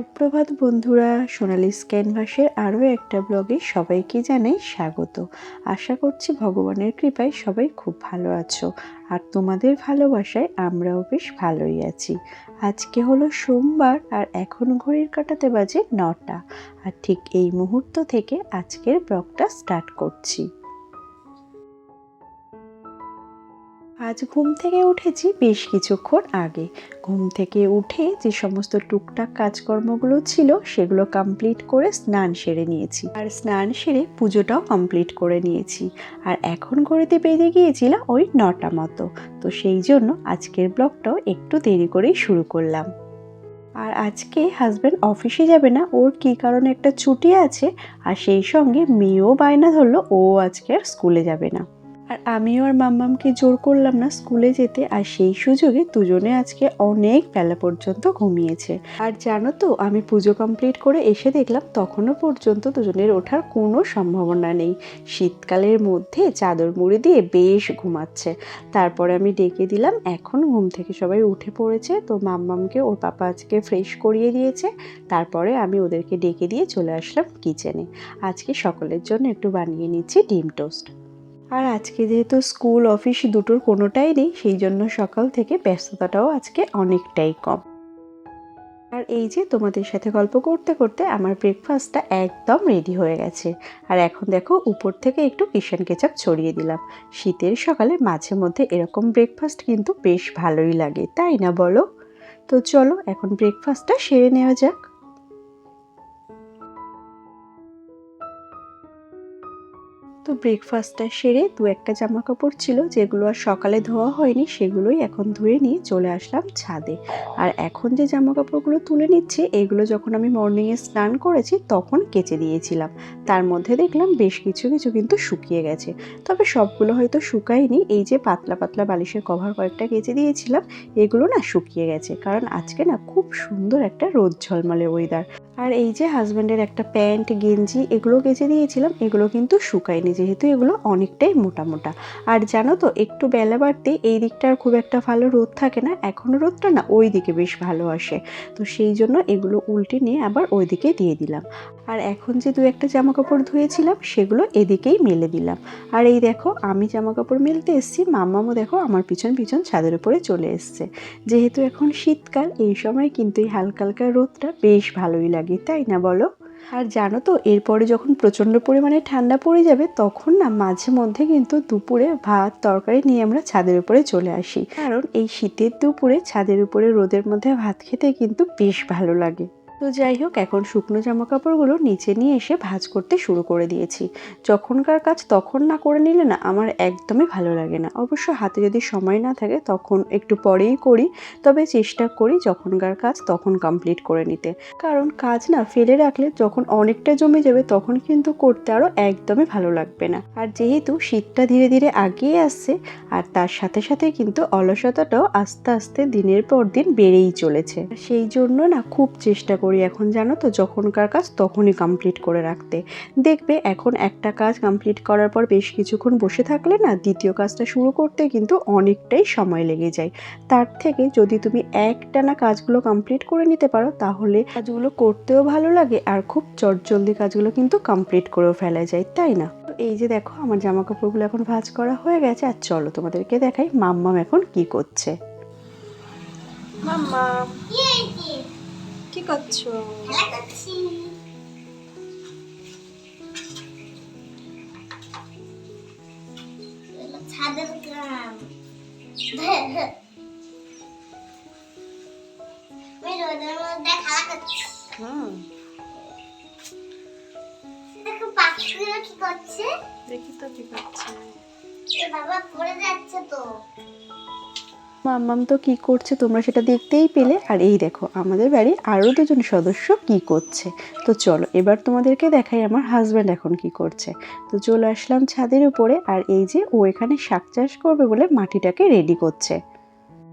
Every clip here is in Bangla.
সুপ্রভাত বন্ধুরা, সোনালি ক্যানভাসের আরও একটা ব্লগে সবাইকে জানাই স্বাগত। আশা করছি ভগবানের কৃপায় সবাই খুব ভালো আছো আর তোমাদের ভালোবাসায় আমরাও বেশ ভালোই আছি। আজকে হলো সোমবার আর এখন ঘড়ির কাটাতে বাজে নটা। আর ঠিক এই মুহূর্ত থেকে আজকের ব্লগটা স্টার্ট করছি। আজ ঘুম থেকে উঠেছি বেশ কিছুক্ষণ আগে। ঘুম থেকে উঠে যে সমস্ত টুকটাক কাজকর্মগুলো ছিল, সেগুলো কমপ্লিট করে স্নান সেরে নিয়েছি। আর স্নান সেরে পুজোটাও কমপ্লিট করে নিয়েছি। আর এখন ঘড়িতে বেরিয়ে গিয়েছিলাম ওই নটা মতো। তো সেই জন্য আজকের ব্লগটাও একটু দেরি করেই শুরু করলাম। আর আজকে হাজব্যান্ড অফিসে যাবে না, ওর কী কারণে একটা ছুটি আছে? আর সেই সঙ্গে মেয়েও বায়না ধরলো, ও আজকে আর স্কুলে যাবে না। আর আমিও আর মাম্মামকে জোর করলাম না স্কুলে যেতে, আর সেই সুযোগে দুজনে আজকে অনেক বেলা পর্যন্ত ঘুমিয়েছে। আর জানো তো, আমি পুজো কমপ্লিট করে এসে দেখলাম তখনও পর্যন্ত দুজনের ওঠার কোনো সম্ভাবনা নেই। শীতকালের মধ্যে চাদর মুড়ি দিয়ে বেশ ঘুমাচ্ছে। তারপরে আমি ডেকে দিলাম, এখন ঘুম থেকে সবাই উঠে পড়েছে, তো মাম্মামকে ওর পাপা আজকে ফ্রেশ করিয়ে দিয়েছে। তারপরে আমি ওদেরকে ডেকে দিয়ে চলে আসলাম কিচেনে আজকে সকলের জন্য একটু বানিয়ে নিচ্ছি ডিম টোস্ট আর আজকে যেহেতু স্কুল, অফিস দুটোর কোনোটাই নেই, সেই জন্য সকাল থেকে ব্যস্ততাটাও আজকে অনেকটাই কম। আর এই যে তোমাদের সাথে গল্প করতে করতে আমার ব্রেকফাস্টটা একদম রেডি হয়ে গেছে। আর এখন দেখো উপর থেকে একটু কিষান কেচাপ ছড়িয়ে দিলাম। শীতের সকালে মাঝে মধ্যে এরকম ব্রেকফাস্ট কিন্তু বেশ ভালোই লাগে, তাই না বলো? তো চলো এখন ব্রেকফাস্টটা সেরে নেওয়া যাক। তো ব্রেকফাস্টটা সেরে দু একটা জামা কাপড় ছিল, যেগুলো আর সকালে ধোয়া হয়নি, সেগুলোই এখন ধুয়ে নিয়ে চলে আসলাম ছাদে। আর এখন যে জামা কাপড়গুলো তুলে নিচ্ছে, এগুলো যখন আমি মর্নিংয়ে স্নান করেছি, তখন কেচে দিয়েছিলাম। তার মধ্যে দেখলাম বেশ কিছু কিছু কিন্তু শুকিয়ে গেছে। তবে সবগুলো হয়তো শুকায়নি, এই যে পাতলা পাতলা বালিশের কভার কয়েকটা কেচে দিয়েছিলাম, এগুলো না শুকিয়ে গেছে। কারণ আজকে না খুব সুন্দর একটা রোদ ঝলমলে ওয়েদার আর এই যে হাজব্যান্ডের একটা প্যান্ট গেঞ্জি, এগুলো কেচে দিয়েছিলাম, এগুলো কিন্তু শুকায়নি যেহেতু এগুলো অনেকটাই মোটা মোটা। আর জানো তো, একটু বেলা বাড়তে এই দিকটা আর খুব একটা ভালো রোদ থাকে না এখনও রোদটা না ওই দিকে বেশ ভালো আসে। তো সেই জন্য এগুলো উল্টে নিয়ে আবার ওই দিকে দিয়ে দিলাম। আর এখন যে দু একটা জামা কাপড় ধুয়েছিলাম, সেগুলো এদিকেই মেলে দিলাম। আর এই দেখো, আমি জামা কাপড় মেলতে এসেছি, মাম্মামও দেখো আমার পিছন পিছন ছাদের উপরে চলে এসছে। যেহেতু এখন শীতকাল, এই সময় কিন্তু এই হালকা হালকা রোদটা বেশ ভালোই লাগে। তাই না বলো? আর জানো তো, এরপরে যখন প্রচণ্ড পরিমাণে ঠান্ডা পড়ে যাবে, তখন না মাঝে মধ্যে কিন্তু দুপুরে ভাত, তরকারি নিয়ে আমরা ছাদের উপরে চলে আসি। কারণ এই শীতের দুপুরে ছাদের উপরে রোদের মধ্যে ভাত খেতে কিন্তু বেশ ভালো লাগে। তো যাই হোক, এখন শুকনো জামা কাপড়গুলো নিচে নিয়ে এসে ভাজ করতে শুরু করে দিয়েছি। যখনকার কাজ তখন না করে নিলে না আমার একদমই ভালো লাগে না। অবশ্য হাতে যদি সময় না থাকে তখন একটু পরেই করি, তবে চেষ্টা করি যখনকার কাজ তখন কমপ্লিট করে নিতে। কারণ কাজ না ফেলে রাখলে যখন অনেকটা জমে যাবে তখন কিন্তু করতে আরও একদমই ভালো লাগবে না। আর যেহেতু শীতটা ধীরে ধীরে আগিয়ে আসছে, আর তার সাথে সাথে কিন্তু অলসতাটাও আস্তে আস্তে দিনের পর দিন বেড়েই চলেছে। সেই জন্য না খুব চেষ্টা করি এখন জানো তো যখনকার কাজ তখনই কমপ্লিট করে রাখতে। দেখবে এখন একটা কাজ কমপ্লিট করার পর বেশ কিছুক্ষণ বসে থাকলে না দ্বিতীয় কাজটা শুরু করতে কিন্তু অনেকটাই সময় লেগে যায়। তার থেকে যদি তুমি একটানা কাজগুলো কমপ্লিট করে নিতে পারো তাহলে কাজগুলো করতেও ভালো লাগে আর খুব চটজলদি কাজগুলো কিন্তু কমপ্লিট করেও ফেলা যায় তাই না? তো এই যে দেখো আমার জামা কাপড়গুলো এখন ভাঁজ করা হয়ে গেছে আর চলো তোমাদেরকে দেখাই মাম্মাম এখন কি করছে। মাম্মা। কি করছ? ছাদের কাম দেখো পাখিগুলো কি করছে। দেখি তো কি করছে। বাবা পড়ে যাচ্ছে তো। মাম্মাম তো কি করছে তোমরা সেটা দেখতেই পেলে। আর এই দেখো, আমাদের বাড়ির আরও দুজন সদস্য কি করছে। তো চলো, এবার তোমাদেরকে দেখাই আমার হাজব্যান্ড এখন কি করছে। তো চলে আসলাম ছাদের উপরে, আর এই যে ও এখানে শাক চাষ করবে বলে মাটিটাকে রেডি করছে।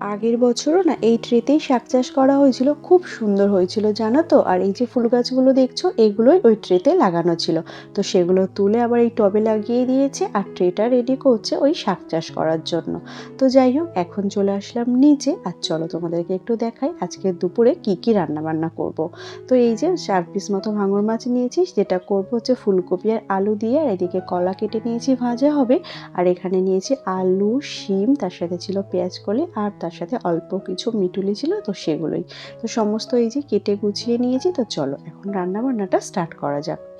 আগের বছরও না এই ট্রেতেই শাক চাষ করা হয়েছিল, খুব সুন্দর হয়েছিল, জানো তো? আর এই যে ফুল গাছগুলো দেখছ, এগুলোই ওই ট্রেতে লাগানো ছিল। তো সেগুলো তুলে আবার এই টবে লাগিয়ে দিয়েছে আর ট্রেটা রেডি করছে ওই শাক চাষ করার জন্য। তো যাই হোক, এখন চলে আসলাম নিচে আর চলো তোমাদেরকে একটু দেখাই আজকে দুপুরে কি কি রান্না বান্না করব। তো এই যে চার পিস মতো ভাঙর মাছ নিয়েছি, যেটা করব হচ্ছে ফুলকপি আর আলু দিয়ে, আর এদিকে কলা কেটে নিয়েছি, ভাজা হবে। আর এখানে নিয়েছি আলু, শিম, তার সাথে ছিল পেঁয়াজ কলি আর সাথে অল্প কিছু মিটুলি ছিল তো সেগুলোই। তো সমস্ত এই যে কেটে গুছিয়ে নিয়েছি, তো চলো এখন রান্নাবান্নাটা স্টার্ট করা যাক।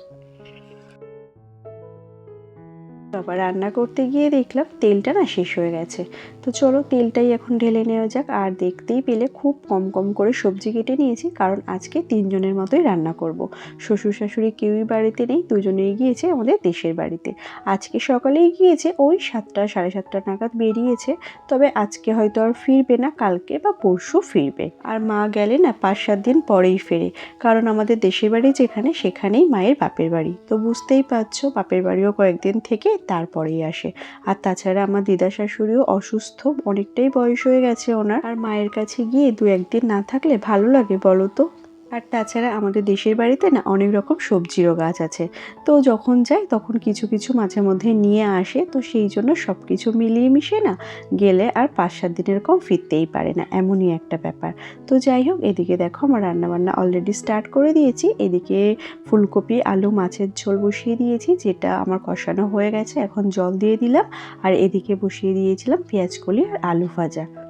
বাবা রান্না করতে গিয়ে দেখলাম তেলটা না শেষ হয়ে গেছে। তো চলো তেলটাই এখন ঢেলে নেওয়া যাক। আর দেখতেই পেলে খুব কম কম করে সবজি কেটে নিয়েছি, কারণ আজকে তিনজনের মতোই রান্না করব। শ্বশুর শাশুড়ি কেউই বাড়িতে নেই, দুজনেই গিয়েছে আমাদের দেশের বাড়িতে। আজকে সকালেই গিয়েছে, ওই সাতটা, সাড়ে সাতটা নাগাদ বেরিয়েছে। তবে আজকে হয়তো আর ফিরবে না, কালকে বা পরশু ফিরবে। আর মা গেলে না পাঁচ সাত দিন পরেই ফেরে, কারণ আমাদের দেশের বাড়ি যেখানে, সেখানেই মায়ের বাপের বাড়ি। তো বুঝতেই পারছ, বাপের বাড়িও কয়েকদিন থেকে তারপরেই আসে। আর তাছাড়া আমার দিদা শাশুড়িও অসুস্থ, অনেকটাই বয়স হয়ে গেছে ওনার। আর মায়ের কাছে গিয়ে দু একদিন না থাকলে ভালো লাগে, বলো তো? আর তাছাড়া আমাদের দেশের বাড়িতে না অনেক রকম সবজিরও গাছ আছে। তো যখন যাই তখন কিছু কিছু মাঝে মধ্যে নিয়ে আসে। তো সেই জন্য সব কিছু মিলিয়ে মিশিয়ে না গেলে আর পাঁচ, সাত দিনের কম ফিরতেই পারে না। এমনই একটা ব্যাপার। তো যাই হোক, এদিকে দেখো আমার রান্নাবান্না অলরেডি স্টার্ট করে দিয়েছি। এদিকে ফুলকপি, আলু, মাছের ঝোল বসিয়ে দিয়েছি, যেটা আমার কষানো হয়ে গেছে। এখন জল দিয়ে দিলাম। আর এদিকে বসিয়ে দিয়েছিলাম পেঁয়াজ কলি আর আলু ভাজা।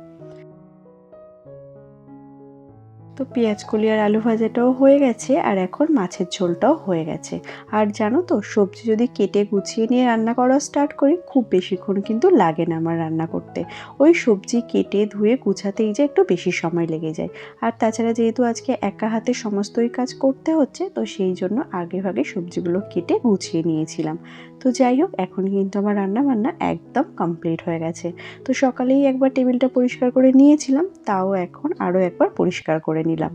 তো পেঁয়াজ কলি আর আলু ভাজাটাও হয়ে গেছে আর এখন মাছের ঝোলটাও হয়ে গেছে। আর জানো তো, সবজি যদি কেটে গুছিয়ে নিয়ে রান্না করা স্টার্ট করি, খুব বেশিক্ষণ কিন্তু লাগে না আমার রান্না করতে। ওই সবজি কেটে ধুয়ে গুছাতেই যে একটু বেশি সময় লেগে যায়। আর তাছাড়া যেহেতু আজকে একা হাতে সমস্তই কাজ করতে হচ্ছে, তো সেই জন্য আগে ভাগে সবজিগুলো কেটে গুছিয়ে নিয়েছিলাম। তো যাই হোক, এখন কিন্তু আমার রান্না বান্না একদম কমপ্লিট হয়ে গেছে। তো সকালেই একবার টেবিলটা পরিষ্কার করে নিয়েছিলাম, তাও এখন আরও একবার পরিষ্কার করে নিলাম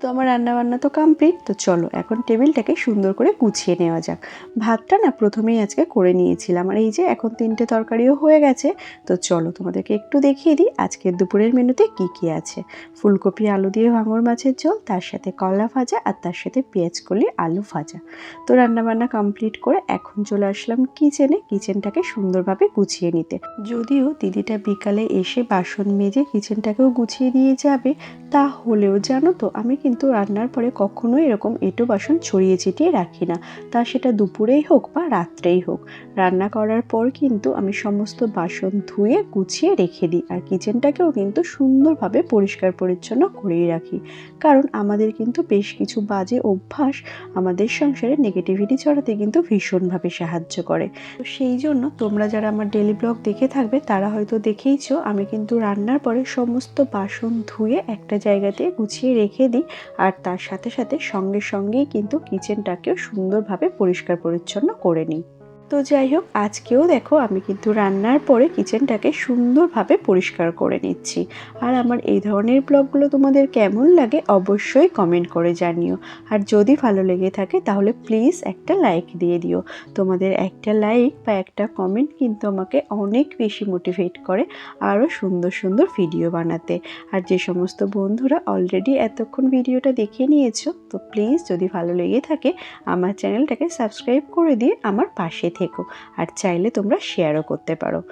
তো আমার রান্নাবান্না তো কমপ্লিট তো চলো এখন টেবিলটাকে সুন্দর করে গুছিয়ে নেওয়া যাক। ভাতটা না প্রথমেই আজকে করে নিয়েছিলাম, আর এই যে এখন তিনটে তরকারিও হয়ে গেছে, তো চলো তোমাদেরকে একটু দেখিয়ে দিই আজকের দুপুরের মেনুতে কি কি আছে। ফুলকপি, আলু দিয়ে ভাঙর মাছের ঝোল, তার সাথে কলা ভাজা, আর তার সাথে পেঁয়াজ কলি আলু ভাজা। তো রান্নাবান্না কমপ্লিট করে এখন চলে আসলাম কিচেনে কিচেনটাকে সুন্দরভাবে গুছিয়ে নিতে। যদিও দিদিটা বিকালে এসে বাসন মেজে কিচেনটাকেও গুছিয়ে দিয়ে যাবে তাহলেও জানো তো, আমি কিন্তু রান্নার পরে কখনোই এরকম এঁটো বাসন ছড়িয়ে ছিটিয়ে রাখি না। তা সেটা দুপুরেই হোক বা রাত্রেই হোক। রান্না করার পর কিন্তু আমি সমস্ত বাসন ধুয়ে, গুছিয়ে রেখে দিই। আর কিচেনটাকেও কিন্তু সুন্দরভাবে পরিষ্কার পরিচ্ছন্ন করেই রাখি। কারণ আমাদের কিন্তু বেশ কিছু বাজে অভ্যাস আমাদের সংসারে নেগেটিভিটি ছড়াতে কিন্তু ভীষণভাবে সাহায্য করে। তো সেই জন্য তোমরা যারা আমার ডেলি ব্লগ দেখে থাকবে, তারা হয়তো দেখেইছো, আমি কিন্তু রান্নার পরে সমস্ত বাসন ধুয়ে একটা জায়গাতে গুছিয়ে রেখে দিই আর তার সাথে সাথে সঙ্গে সঙ্গেই কিন্তু কিচেনটাকেও সুন্দরভাবে পরিষ্কার পরিচ্ছন্ন করে নিই। তো যাই হোক, আজকেও দেখো আমি কিন্তু রান্নার পরে কিচেনটাকে সুন্দরভাবে পরিষ্কার করে নিচ্ছি। আর আমার এই ধরনের ব্লগগুলো তোমাদের কেমন লাগে অবশ্যই কমেন্ট করে জানিও। আর যদি ভালো লেগে থাকে তাহলে প্লিজ একটা লাইক দিয়ে দিও। তোমাদের একটা লাইক বা একটা কমেন্ট কিন্তু আমাকে অনেক বেশি মোটিভেট করে আরও সুন্দর সুন্দর ভিডিও বানাতে। আর যে সমস্ত বন্ধুরা অলরেডি এতক্ষণ ভিডিওটা দেখে নিয়েছো, তো প্লিজ যদি ভালো লেগে থাকে আমার চ্যানেলটাকে সাবস্ক্রাইব করে দিয়ে আমার পাশে থেকো আর চাইলে তোমরা শেয়ারও করতে পারো।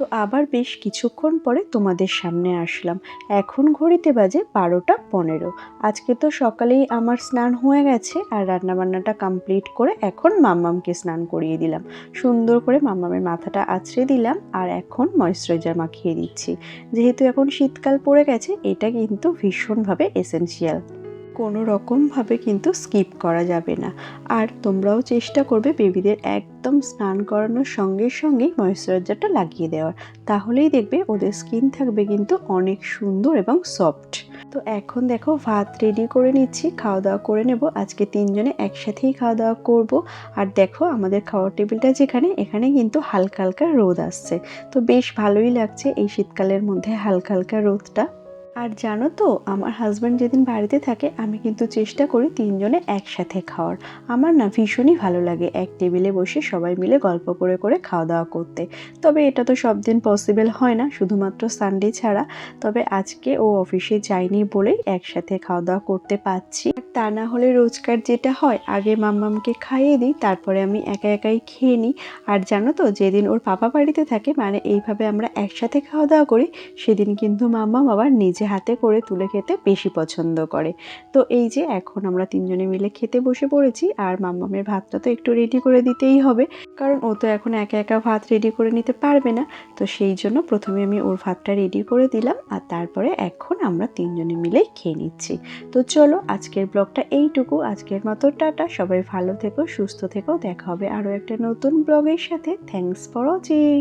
তো আবার বেশ কিছুক্ষণ পরে তোমাদের সামনে আসলাম। এখন ঘড়িতে বাজে বারোটা পনেরো। আজকে তো সকালেই আমার স্নান হয়ে গেছে আর রান্নাবান্নাটা কমপ্লিট করে এখন মাম্মামকে স্নান করিয়ে দিলাম। সুন্দর করে মাম্মামের মাথাটা আছড়ে দিলাম আর এখন ময়েশ্চারাইজার মাখিয়ে দিচ্ছি। যেহেতু এখন শীতকাল পড়ে গেছে, এটা কিন্তু ভীষণভাবে এসেনশিয়াল কোনো রকমভাবে কিন্তু স্কিপ করা যাবে না। আর তোমরাও চেষ্টা করবে বেবিদের একদম স্নান করানোর সঙ্গে সঙ্গেই ময়েশ্চারাইজারটা লাগিয়ে দেওয়ার। তাহলেই দেখবে ওদের স্কিন থাকবে কিন্তু অনেক সুন্দর এবং সফট তো এখন দেখো ভাত রেডি করে নিচ্ছি, খাওয়া দাওয়া করে নেব। আজকে তিনজনে একসাথেই খাওয়া দাওয়া করব। আর দেখো আমাদের খাওয়ার টেবিলটা যেখানে, এখানে কিন্তু হালকা হালকা রোদ আসছে। তো বেশ ভালোই লাগছে এই শীতকালের মধ্যে হালকা হালকা রোদটা। আর জানো তো, আমার হাজব্যান্ড যেদিন বাড়িতে থাকে, আমি কিন্তু চেষ্টা করি তিনজনে একসাথে খাওয়ার। আমার না ভীষণই ভালো লাগে এক টেবিলে বসে সবাই মিলে গল্প করে করে খাওয়া দাওয়া করতে। তবে এটা তো সব দিন পসিবল হয় না, শুধুমাত্র সানডে ছাড়া। তবে আজকে ও অফিসে যায়নি বলেই একসাথে খাওয়া দাওয়া করতে পারছি। তা না হলে রোজকার যেটা হয়, আগে মাম্মামকে খাইয়ে দিই, তারপরে আমি একা একাই খেয়ে নিই। আর জানো তো, যেদিন ওর পাপা বাড়িতে থাকে মানে এইভাবে আমরা একসাথে খাওয়া দাওয়া করি, সেদিন কিন্তু মাম্মাম আবার নিজে হাতে করে তুলে খেতে বেশি পছন্দ করে। তো এই যে এখন আমরা তিনজনে মিলে খেতে বসে পড়েছি আর মাম্মামের ভাতটা তো একটু রেডি করে দিতেই হবে। কারণ ও তো এখন একা একা ভাত রেডি করে নিতে পারবে না। তো সেই জন্য প্রথমে আমি ওর ভাতটা রেডি করে দিলাম আর তারপরে এখন আমরা তিনজনে মিলে খেয়ে নিচ্ছি। তো চলো আজকের ব্লগটা এইটুকু। আজকের মতো টাটা। সবাই ভালো থেকো, সুস্থ থেকো। দেখা হবে আরও একটা নতুন ব্লগের সাথে। Thanks for watching